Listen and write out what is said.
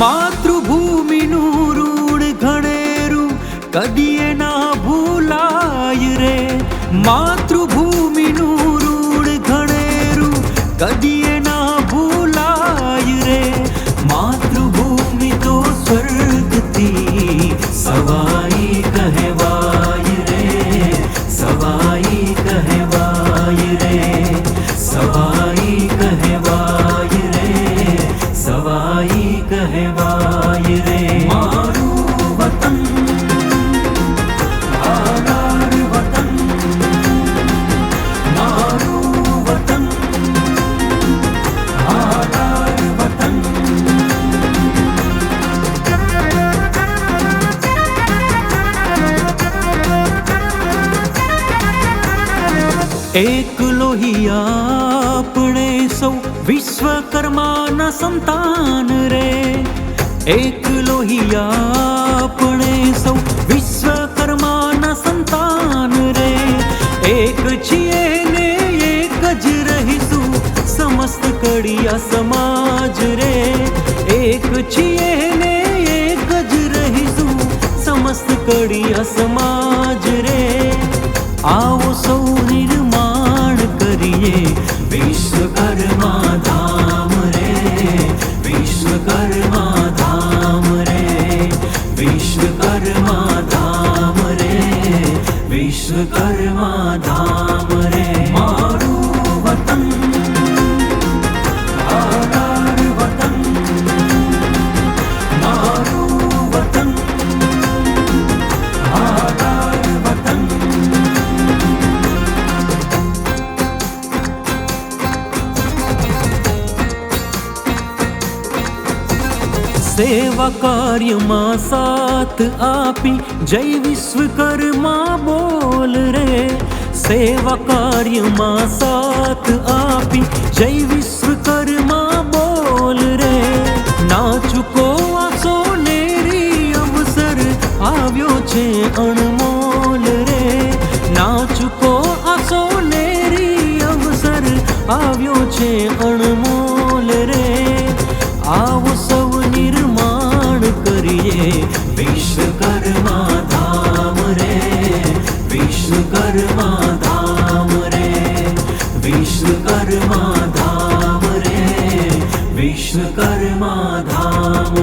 માતૃભૂમિનું ઋણ ઘણેરું કદીએ ના ભૂલાય રે માતૃભૂમિનું ઋણ ઘણેરું કદીએ ના ભૂલાય રે માતૃભૂમિ તો સ્વર્ગથી સવાઈ કહેવાય રે સવાઈ કહેવાય રે સવાઈ એક લોહિયા આપણે સૌ વિશ્વકર્માના સંતાન રે. એક લોહિયા આપણે સૌ વિશ્વકર્માના સંતાન રે. એક છીએ ને એક જ રહીશું, સમસ્ત કડિયા સમાજ રે. એક છીએ ને એક જ રહીશું, સમસ્ત કડિયા સમાજ રે. આવો સૌ विश्वकर्मा धाम रे। विश्वकर्मा સેવા કાર્યમાં સાથ આપી જય વિશ્વકર્મા બોલ રે. સેવા કાર્યમાં સાથ આપી જય વિશ્વકર્મા બોલ રે. ના ચૂકો આ સોનેરી અવસર, આવ્યો છે અણમોલ રે. ના ચૂકો આ સોનેરી અવસર, આવ્યો છે અણમોલ विष्णुकर्मा धाम रे। विष्णुकर्मा धाम माधमरे विश्वकर् माधरे विश्वकर् माधरे विश्वकर माधाम